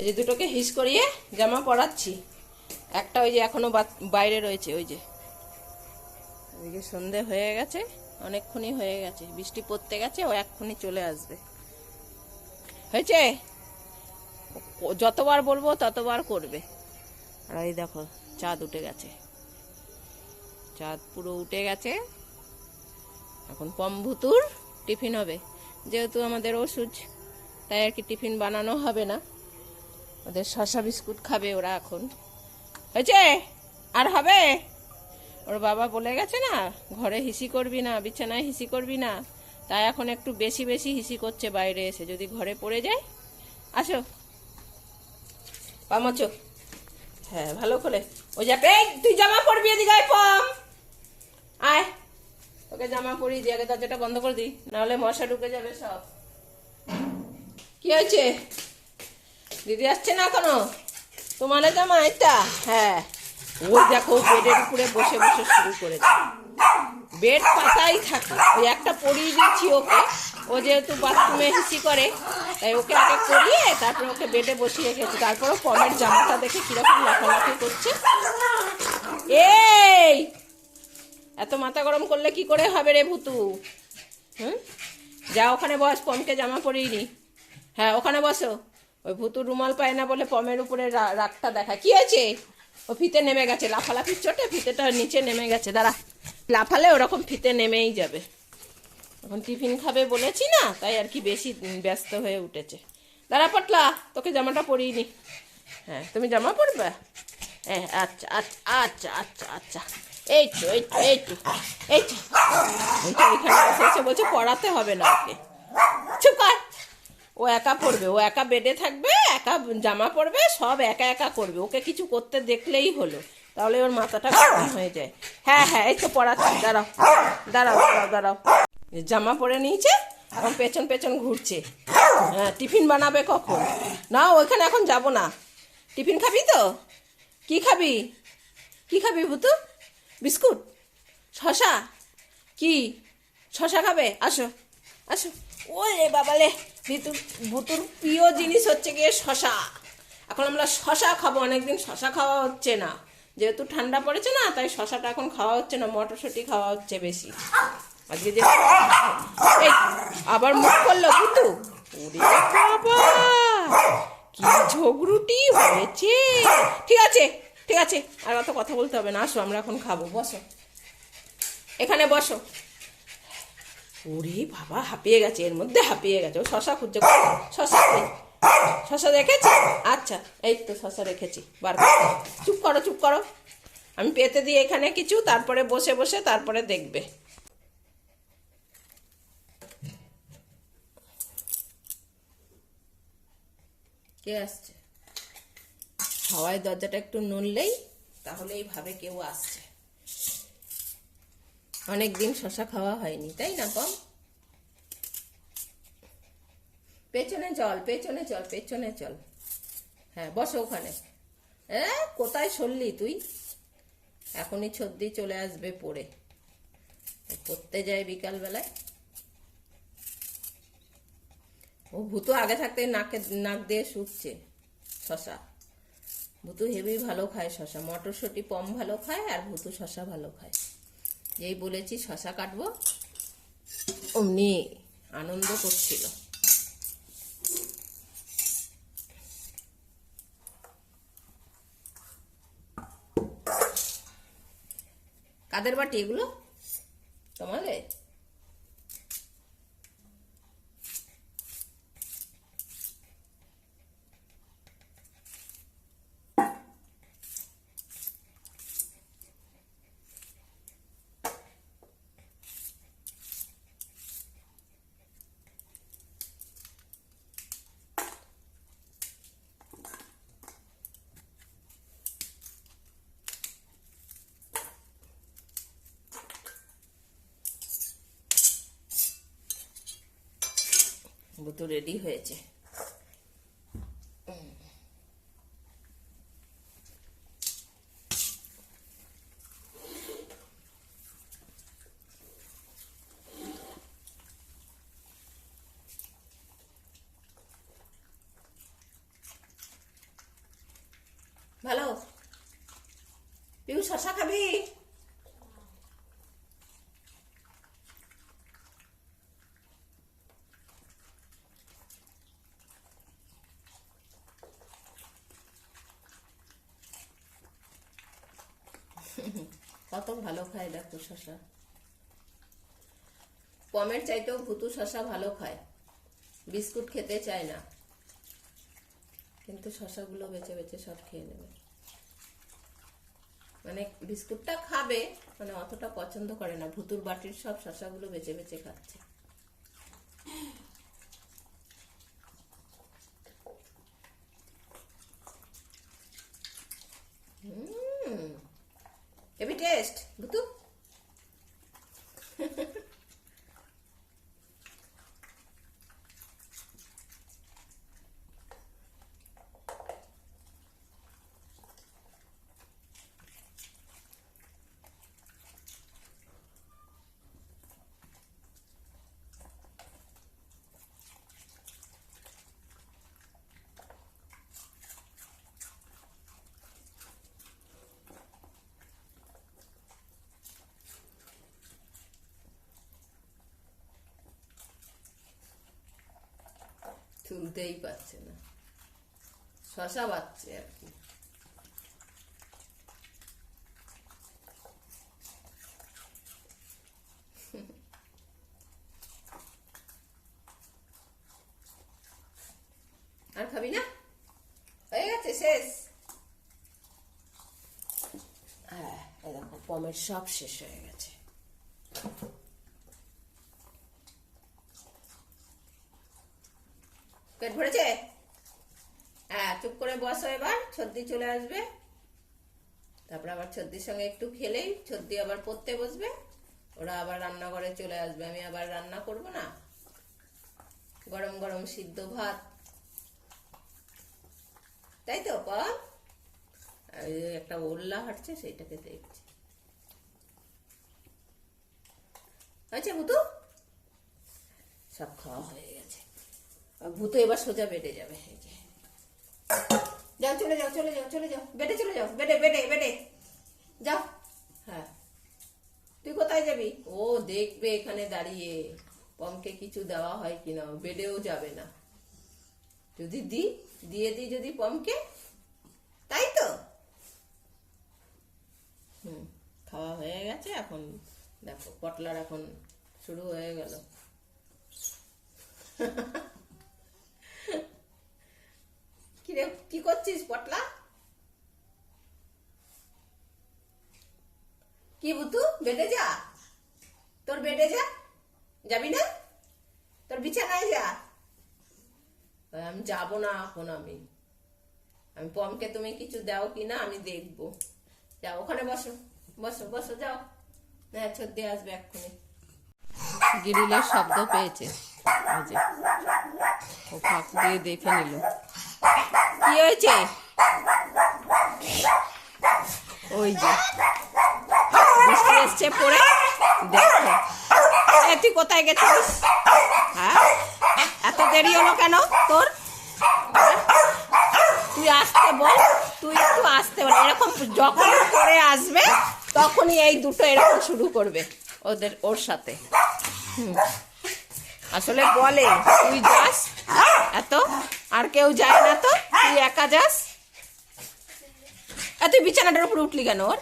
এই যে দুটোকে হিস করিয়ে জামা পরাচ্ছি। একটা ওই যে এখনও বা- বাইরে রয়েছে, ওই যে। ওইদিকে সন্ধে হয়ে গেছে, অনেকক্ষণই হয়ে গেছে। বৃষ্টি পড়তে গেছে, ও এক্ষুনি চলে আসবে। হয়েছে? যতবার বলব ততবার করবে। আর এই দেখো, চাঁদ উঠে গেছে। চাঁদ পুরো উঠে গেছে। এখন পম্ভুতুর টিফিন হবে। যেহেতু আমাদের ওষুধ, তাই আর কি টিফিন বানানো হবে না। ওদের শশা বিস্কুট খাবে ওরা এখন। হয়েছে? আর হবে? ওর বাবা বলে গেছে না ঘরে হিসি করবি না বিছানায় হিসি করবি না। তাই এখন একটু বেশি বেশি হিসি করছে বাইরে এসে। যদি ঘরে পড়ে যায় আসো। পামাচো হ্যাঁ ভালো করে। ওই যাবে এই, তুই জামা পরবি এদিকে আয় পম আয়। ওকে জামা পরিয়ে দিয়ে আগে দরজাটা বন্ধ করে দিই নাহলে মশা ঢুকে যাবে সব। কি হয়েছে? দিদি আসছে না কোনো তোমার জামা এটা হ্যাঁ। ওই দেখো, বেডের উপরে বসে বসে শুরু করেছে। বেড পাতাই থাকে। ওই একটা পরিয়ে দিয়েছি ওকে। ও যেহেতু বাথরুমে হিসি করে, তাই ওকে আগে করিয়ে তারপর ওকে বেডে বসিয়ে রেখেছি। তারপরও পমের জামাটা দেখে কীরকম লাফালাফি করছে। এই! এত মাথা গরম করলে কি করে হবে রে ভুতু? হুম? যা, ওখানে বস, পমকে জামা পরিয়ে নি। হ্যাঁ ওখানে বসো। ওই ভুতুর রুমাল পায় না বলে পমের উপরে রাগটা দেখা কি হয়েছে? ও ফিতে নেমে গেছে লাফালাফির চোটে, ফিতেটা নিচে নেমে গেছে। দাঁড়া, লাফালে ওরকম ফিতে নেমেই যাবে। এখন টিফিন খাবে বলেছি না, তাই আর কি বেশি ব্যস্ত হয়ে উঠেছে। দাঁড়া পটলা তোকে জামাটা পরিয়ে নি। হ্যাঁ তুমি জামা পরবে? হ্যাঁ আচ্ছা আচ্ছা আচ্ছা আচ্ছা আচ্ছা। এই তো এই তো এই তো এই তো। এই তো এখানে এসে এসে বলছে পড়াতে হবে না ওকে। চুপ কর। ও একা পড়বে, ও একা বেডে থাকবে, একা জামা পরবে, সব একা একা করবে। ওকে কিছু করতে দেখলেই হলো। তাহলে ওর মাথাটা গরম হয়ে যায়। হ্যাঁ হ্যাঁ এই তো পড়াচ্ছি। দাঁড়াও দাঁড়াও দাঁড়াও দাঁড়াও। জামা পরে নিয়েছে, এখন পেছন পেছন ঘুরছে। হ্যাঁ টিফিন বানাবে কখন? না, ওইখানে এখন যাব না। টিফিন খাবি তো? কি খাবি? কি খাবি ভুতু? বিস্কুট? শশা? কি? শশা খাবে? আসো আসো। ওরে বাবালে! ভিতু ভুতুর প্রিয় জিনিস হচ্ছে গিয়ে শশা। এখন আমরা শশা খাব, অনেকদিন শশা খাওয়া হচ্ছে না। যেহেতু ঠান্ডা পড়েছে না, তাই শশাটা এখন খাওয়া হচ্ছে না, মটরশুঁটি খাওয়া হচ্ছে বেশি। আজকে যে আবার মুখ করল বাবা! কি ঝগড়ুটি হয়েছে। ঠিক আছে ঠিক আছে, আর অত কথা বলতে হবে না, আসো, আমরা এখন খাব, বসো। এখানে বসো। ওরে বাবা, হাঁপিয়ে গেছে, এর মধ্যে হাঁপিয়ে গেছে। ও শশা খুঁজছে? শশা শশা রেখেছি আচ্ছা এই তো শশা রেখেছি, বার চুপ করো চুপ করো। আমি পেতে দিই এখানে কিছু, তারপরে বসে বসে, তারপরে দেখবে। কে আসছে? হাওয়ায় দরজাটা একটু নড়লেই তাহলেই ভাবে কেউ আসছে। অনেক দিন শশা খাওয়া হয়নি, তাই না কম পেছনে চল পেছনে চল পেছনে চল। হ্যাঁ বসো ওখানে। হ্যাঁ কোথায় সরলি তুই? এখনই ছদ্দি চলে আসবে পড়ে। পড়তে যায় বিকালবেলায়। ও ভূতু আগে থাকতে নাকে, নাক দিয়ে শুকছে শশা ভূতু হেভি ভালো খায় শশা মটরশুঁটি পম ভালো খায় আর ভূতু শশা ভালো খায়। যেই বলেছি শশা কাটবো অমনি আনন্দ করছিল। কাদের বাটি এগুলো? তোমাদের? বুতু রেডি হয়েছে ভালো পিউ শশা খাবি কত ভালো খায়, দেখো শশা। পমের চাইতেও ভুতু শশা ভালো খায়। বিস্কুট খেতে চায় না। কিন্তু শশাগুলো বেছে বেছে সব খেয়ে নেবে। মানে বিস্কুটটা খাবে মানে অতটা পছন্দ করে না। ভুতুর বাটির সব শশাগুলো বেছে বেছে খাচ্ছে হেভি টেস্ট ভুতু তুলতেই পারছে না শশা বাচ্ছে আর কি আর খাবি না হয়ে গেছে শেষ হ্যাঁ দেখো পমের সব শেষ হয়ে গেছে পেট ভরেছে হ্যাঁ চুপ করে বসো এবার, ছদ্দি চলে আসবে। তারপর আবার ছদ্দির সঙ্গে একটু খেলেই, ছদ্দি আবার পড়তে বসবে, ওরা আবার রান্নাঘরে চলে আসবে। আমি আবার রান্না করব না? গরম গরম সিদ্ধ ভাত। তাই তো একটা ওল্লা হাঁটছে, সেইটাকে দেখছি। আচ্ছা বুতু সব খাওয়া হয়ে ভূত এবার সোজা বেডে যাবে যাও, চলে যাও চলে যাও চলে যাও, বেটে চলে যাও, বেটে বেটে বেটে। যাও। হ্যাঁ। তুই কোথায় যাবি? ও দেখবে এখানে দাঁড়িয়ে। পমকে কিছু দেওয়া হয় কিনা বেডেও যাবে না। যদি দি, দিয়ে দিই যদি পমকে, তাই তো? হুম, খাওয়া হয়ে গেছে এখন। দেখো, পটলার এখন শুরু হয়ে গেল। কি রে কি করছিস, পটলা? কি বুতু বেডে যা। তোর বেডে যা। যাবি না? তোর বিছানায় যা। আমি যাব না এখন আমি। আমি পমকে তুমি কিছু দাও কি না, আমি দেখব। যাও, ওখানে বসো। বসো বসো, যাও। হ্যাঁ ছদ্দি আসবে এক্ষুনি। গিরিলের শব্দ পেয়েছে। ও ফাঁক দিয়ে দেখে নিল। কি হয়েছে? ওই যে বৃষ্টি এসছে পড়ে। দেখো এ, তুই কোথায় গেছিস? হ্যাঁ? এত দেরি হলো কেন তোর? হ্যাঁ? তুই আসতে বল তুই একটু আসতে বল। এরকম যখন পরে আসবে তখনই এই দুটো এরকম শুরু করবে ওদের ওর সাথে। আসলে বলে তুই যাস এত আর কেউ যায় না তো? তুই একা যাস? তুই বিছানাটার উপরে উঠলি কেন ওর?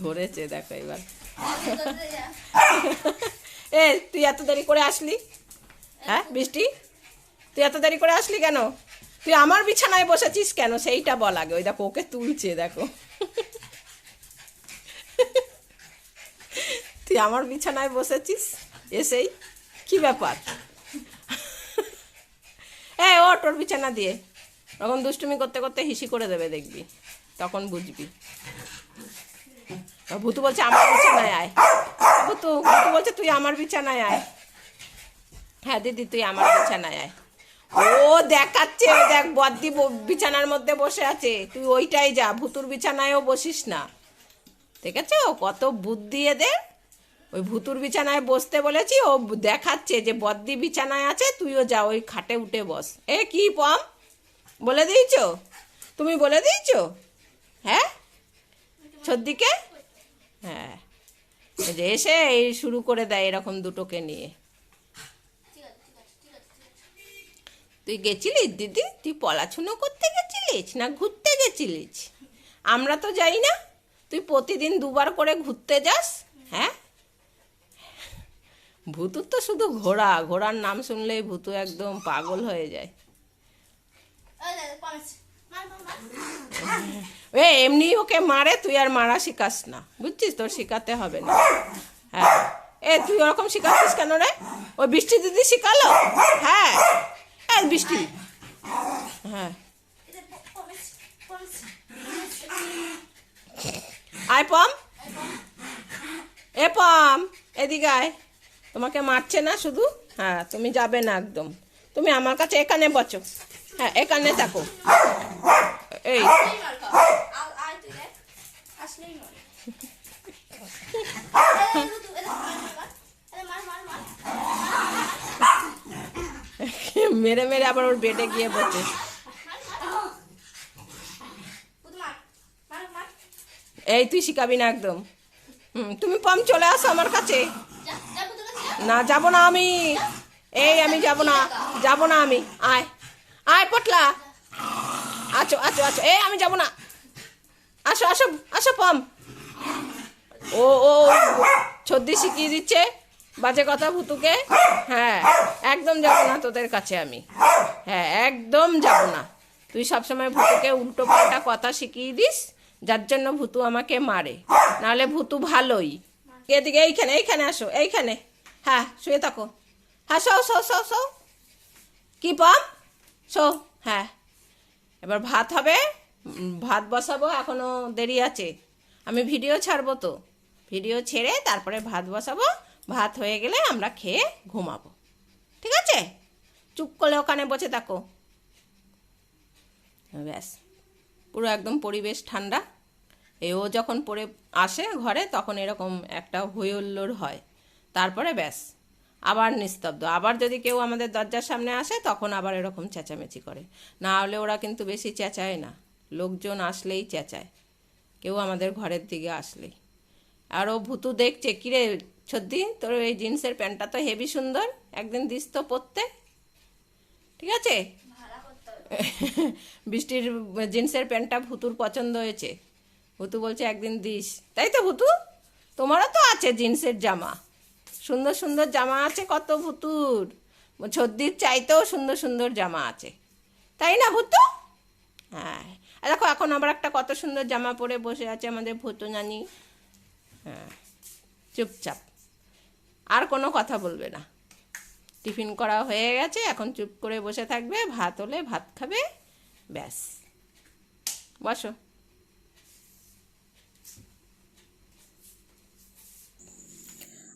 ধরেছে দেখো এবার। এ তুই এত দেরি করে আসলি? হ্যাঁ বৃষ্টি? তুই এত দেরি করে আসলি কেন? তুই আমার বিছানায় বসেছিস কেন? সেইটা বল আগে। ওই দেখো ওকে তুলছে দেখো। তুই আমার বিছানায় বসেছিস? এসেই। কি ব্যাপার? এ ও তোর বিছানা দিয়ে। তখন দুষ্টুমি করতে করতে হিসি করে দেবে, দেখবি। তখন বুঝবি। ভুতু বলছে, আমার বিছানায় আয়। ভুতু ভুতু বলছে, তুই আমার বিছানায় আয়। হ্যাঁ দিদি, তুই আমার বিছানায় আয়। ও দেখাচ্ছে দেখ, বদ্দি বিছানার মধ্যে বসে আছে। তুই ওইটাই যা, ভুতুর বিছানায়ও বসিস না। ঠিক আছে কত বুদ্ধি এদের। ওই ভুতুর বিছানায় বসতে বলেছি, ও দেখাচ্ছে যে বদ্দি বিছানায় আছে, তুইও যা, ওই খাটে উঠে বস। এ, কি পম? বলে দিয়েছ? তুমি বলে দিয়েছ? হ্যাঁ? সর্দিকে? হ্যাঁ। যে এসে এই শুরু করে দেয় এরকম দুটোকে নিয়ে। তুই গেছিলিস দিদি? তুই পড়াশুনো করতে গেছিলিস না ঘুরতে গেছিলিস? আমরা তো যাই না। তুই প্রতিদিন দুবার করে ঘুরতে যাস হ্যাঁ? ভুতুর তো শুধু ঘোড়া, ঘোড়ার নাম শুনলেই ভুতু একদম পাগল হয়ে যায়। এ, এমনি ওকে মারে, তুই আর মারা শিখাস না। বুঝছিস? তোর শিখাতে হবে না। হ্যাঁ। এ, তুই ওরকম শিখাচ্ছিস কেন রে? ওই বৃষ্টি দিদি শিখালো? হ্যাঁ। হ্যাঁ বৃষ্টি। হ্যাঁ। আয় পম। এ, পম। এদিকে আয়। তোমাকে মারছে না শুধু? হ্যাঁ তুমি যাবে না একদম। তুমি আমার কাছে এখানে বচো হ্যাঁ এখানে থাকো। এই। মার মার আবার ওর বেডে গিয়ে বসে। এই, তুই শিখাবি না একদম। তুমি পম চলে আসো আমার কাছে। না, যাব না আমি। এই আমি যাব না যাব না আমি। আয় আয় পটলা। আছো আছো আছো। এই আমি যাব না। আসো আসো আসো পম। ও ও ছদ্দি শিখিয়ে দিচ্ছে। বাজে কথা ভুতুকে। হ্যাঁ একদম যাব না তোদের কাছে আমি। হ্যাঁ একদম যাব না। তুই সবসময় ভুতুকে উল্টো পাল্টা কথা শিখিয়ে দিস, যার জন্য ভুতু আমাকে মারে। নাহলে ভুতু ভালোই। এদিকে এইখানে এইখানে আসো, এইখানে। হ্যাঁ শুয়ে থাকো। হ্যাঁ শো শো শো শো। কি পাম? শো হ্যাঁ। এবার ভাত হবে। ভাত বসাবো, এখনও দেরি আছে। আমি ভিডিও ছাড়বো তো। ভিডিও ছেড়ে তারপরে ভাত বসাবো। ভাত হয়ে গেলে আমরা খেয়ে ঘুমাবো। ঠিক আছে? চুপ করে ওখানে বসে থাকো। ব্যাস। পুরো একদম পরিবেশ ঠান্ডা। এ ও যখন পড়ে আসে ঘরে, তখন এরকম একটা হইহুল্লোড় হয়। তারপরে ব্যাস। আবার নিস্তব্ধ। আবার যদি কেউ আমাদের দরজার সামনে আসে, তখন আবার এরকম চেঁচামেচি করে। না হলে ওরা কিন্তু বেশি চেঁচায় না। লোকজন আসলেই চেঁচায়। কেউ আমাদের ঘরের দিকে আসলেই। আর ও ভুতু দেখছে, কিরে সত্যি তোর এই জিন্সের প্যান্টটা তো হেভি সুন্দর। একদিন দিস তো পরতে। ঠিক আছে। বৃষ্টির জিন্সের প্যান্টটা ভুতুর পছন্দ হয়েছে। ভুতু বলছে, একদিন দিস। তাই তো ভুতু? তোমারও তো আছে জিন্সের জামা। সুন্দর সুন্দর জামা আছে, কত ভুতুর। ছদ্দির চাইতেও সুন্দর সুন্দর জামা আছে। তাই না, ভুতু? হ্যাঁ। আর দেখো, এখন আবার একটা কত সুন্দর জামা পরে বসে আছে আমাদের ভুতু নানি। হ্যাঁ চুপচাপ। আর কোনো কথা বলবে না। টিফিন করা হয়ে গেছে, এখন চুপ করে বসে থাকবে, ভাত হলে ভাত খাবে, ব্যাস। বসো।